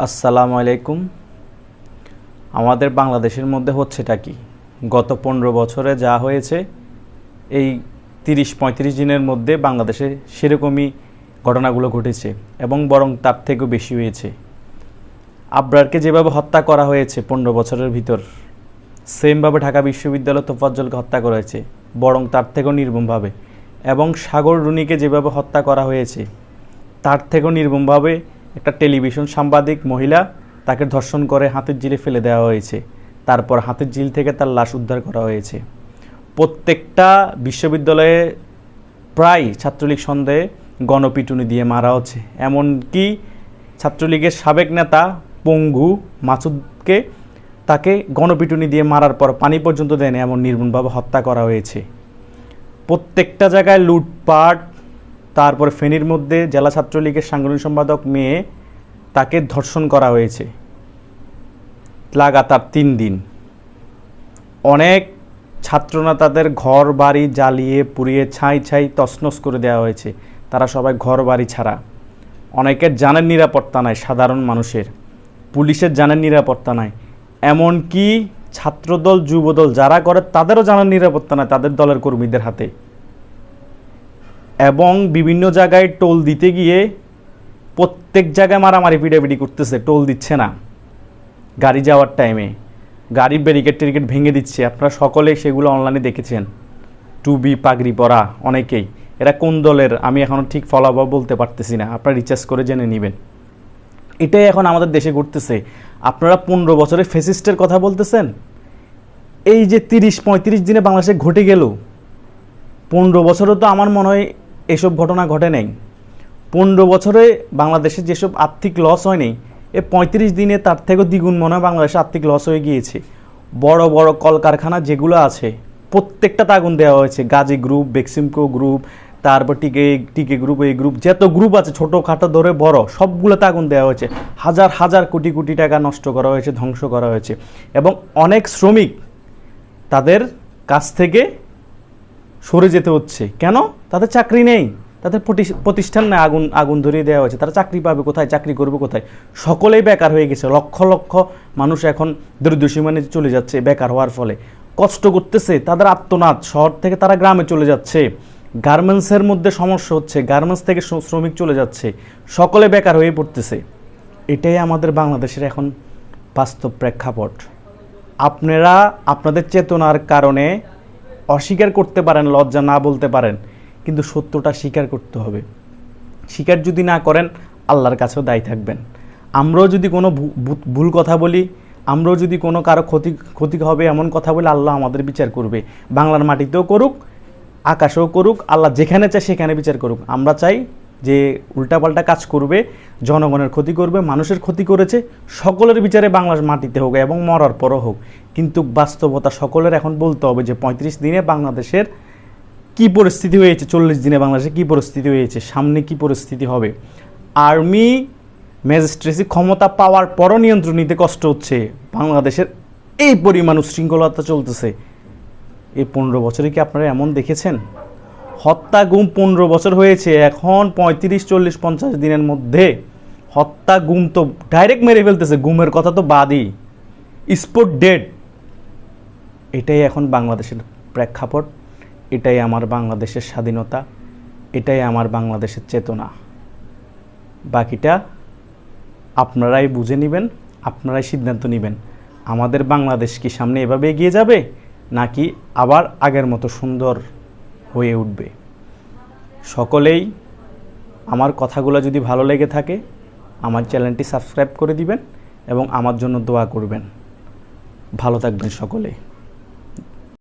আসসালামু আলাইকুম। আমাদের বাংলাদেশের মধ্যে হচ্ছেটা কি? গত পনেরো বছরে যা হয়েছে, এই তিরিশ পঁয়ত্রিশ দিনের মধ্যে বাংলাদেশে সেরকমই ঘটনাগুলো ঘটেছে এবং বরং তার থেকেও বেশি হয়েছে। আবরারকে যেভাবে হত্যা করা হয়েছে পনেরো বছরের ভিতর, সেমভাবে ঢাকা বিশ্ববিদ্যালয় তোফাজ্জলকে হত্যা করা হয়েছে, বরং তার থেকেও নির্মমভাবে। এবং সাগর রুনিকে যেভাবে হত্যা করা হয়েছে, তার থেকেও নির্মমভাবে একটা টেলিভিশন সাংবাদিক মহিলা তাকে ধর্ষণ করে হাতের জিলে ফেলে দেওয়া হয়েছে। তারপর হাতের জিল থেকে তার লাশ উদ্ধার করা হয়েছে। প্রত্যেকটা বিশ্ববিদ্যালয়ে প্রায় ছাত্রলীগ সন্দেহে গণপিটুনি দিয়ে মারা হচ্ছে। এমনকি ছাত্রলীগের সাবেক নেতা পঙ্গু মাসুদকে তাকে গণপিটুনি দিয়ে মারার পর পানি পর্যন্ত দেয়নি, এমন নির্মমভাবে হত্যা করা হয়েছে। প্রত্যেকটা জায়গায় লুটপাট তারপরে ফেনীর মধ্যে জেলা ছাত্রলীগের সাংগঠনিক সম্পাদক মেয়ে তাকে ধর্ষণ করা হয়েছে। লাগাতার তিন দিন। অনেক ছাত্রনেতাদের ঘর, বাড়ি জ্বালিয়ে, পুড়িয়ে, ছাই ছাই, তছনছ করে দেওয়া হয়েছে। তারা সবাই ঘর, বাড়ি ছাড়া। অনেকের জানের নিরাপত্তা নাই, সাধারণ মানুষের। পুলিশের জানের নিরাপত্তা নাই। এমনকি ছাত্রদল, যুবদল যারা করে, তাদেরও জানার নিরাপত্তা নাই, তাদের দলের কর্মীদের হাতে। এবং বিভিন্ন জায়গায় টোল দিতে গিয়ে প্রত্যেক জায়গায় মারামারি পিটাপিটি করতেছে, টোল দিচ্ছে না। গাড়ি যাওয়ার টাইমে গাড়ির ব্যারিকেড টেরিকেড ভেঙে দিচ্ছে। আপনারা সকলেই সেগুলো অনলাইনে দেখেছেন। টুবি পাগড়ি পরা অনেকেই। এরা কোন দলের? আমি এখনও ঠিক ফলাফল বলতে পারতেছি না। আপনারা রিচার্জ করে জেনে নেবেন। এটাই এখন আমাদের দেশে ঘটতেছে। আপনারা পনেরো বছরে ফেসিস্টের কথা বলতেছেন? এই যে তিরিশ পঁয়ত্রিশ দিনে বাংলাদেশে ঘটে গেল। পনেরো বছরও তো আমার মনে হয় এসব ঘটনা ঘটে নাই। পনেরো বছরে বাংলাদেশে যেসব আর্থিক লস হয়নি, এ পঁয়ত্রিশ দিনে তার থেকেও দ্বিগুণ মনে হয় বাংলাদেশে আর্থিক লস হয়ে গিয়েছে। বড় বড় কলকারখানা যেগুলো আছে, প্রত্যেকটা আগুন দেওয়া হয়েছে। গাজী গ্রুপ বেক্সিমকো গ্রুপ তারপর টিকে টিকে গ্রুপ এই গ্রুপ যত গ্রুপ আছে ছোটো খাটো ধরে বড় সবগুলোতে আগুন দেওয়া হয়েছে। হাজার হাজার কোটি কোটি টাকা নষ্ট করা হয়েছে, ধ্বংস করা হয়েছে। এবং অনেক শ্রমিক তাদের কাছ থেকে সরে যেতে হচ্ছে। কেন? তাদের চাকরি নেই। তাদের প্রতিষ্ঠান না আগুন আগুন ধরিয়ে দেওয়া হয়েছে। তারা চাকরি পাবে কোথায়? চাকরি করবে কোথায়? সকলেই বেকার হয়ে গেছে। লক্ষ লক্ষ মানুষ এখন দরিদ্র সীমানে চলে যাচ্ছে বেকার হওয়ার ফলে। কষ্ট করতেছে তাদের আত্মনাদ। শহর থেকে তারা গ্রামে চলে যাচ্ছে। গার্মেন্টসের মধ্যে সমস্যা হচ্ছে। গার্মেন্টস থেকে শ্রমিক চলে যাচ্ছে। সকলে বেকার হয়ে পড়তেছে। এটাই আমাদের বাংলাদেশের এখন বাস্তব প্রেক্ষাপট। আপনারা আপনাদের চেতনার কারণে অস্বীকার করতে পারেন, লজ্জা না বলতে পারেন, কিন্তু সত্যটা স্বীকার করতে হবে। স্বীকার যদি না করেন, আল্লাহর কাছেও দায়ী থাকবেন। আমরাও যদি কোনো ভুল কথা বলি, আমরাও যদি কোনো কারও ক্ষতি ক্ষতি হবে এমন কথা বলে আল্লাহ আমাদের বিচার করবে। বাংলার মাটিতেও করুক, আকাশেও করুক, আল্লাহ যেখানে চায় সেখানে বিচার করুক। আমরা চাই যে উল্টাপাল্টা কাজ করবে, জনগণের ক্ষতি করবে, মানুষের ক্ষতি করেছে, সকলের বিচারে বাংলার মাটিতে হোক এবং মরার পরও হোক। কিন্তু বাস্তবতা সকলের, এখন বলতে হবে যে পঁয়ত্রিশ দিনে বাংলাদেশের কি পরিস্থিতি হয়েছে, চল্লিশ দিনে বাংলাদেশে কি পরিস্থিতি হয়েছে, সামনে কি পরিস্থিতি হবে? আর্মি, ম্যাজিস্ট্রেসি ক্ষমতা পাওয়ার পরও নিয়ন্ত্রণ নিতে কষ্ট হচ্ছে। বাংলাদেশের এই পরিমাণ উশৃঙ্খলতা চলতেছে। এই পনেরো বছরে কি আপনারা এমন দেখেছেন? হত্যা গুম পনেরো বছর হয়েছে, এখন পঁয়ত্রিশ, চল্লিশ, পঞ্চাশ দিনের মধ্যে হত্যা গুম তো ডাইরেক্ট মেরে ফেলতেছে, গুমের কথা তো বাদই। স্পোর্ট ডেড এটাই এখন বাংলাদেশের প্রেক্ষাপট, এটাই আমার বাংলাদেশের স্বাধীনতা, এটাই আমার বাংলাদেশের চেতনা। বাকিটা আপনারাই বুঝে নেবেন, আপনারাই সিদ্ধান্ত নেবেন। আমাদের বাংলাদেশ কি সামনে এভাবে এগিয়ে যাবে, নাকি আবার আগের মতো সুন্দর হয়ে উঠবে। সকলেই আমার কথাগুলো যদি ভালো লেগে থাকে, আমার চ্যানেলটি সাবস্ক্রাইব করে দিবেন এবং আমার জন্য দোয়া করবেন। ভালো থাকবেন সকলেই।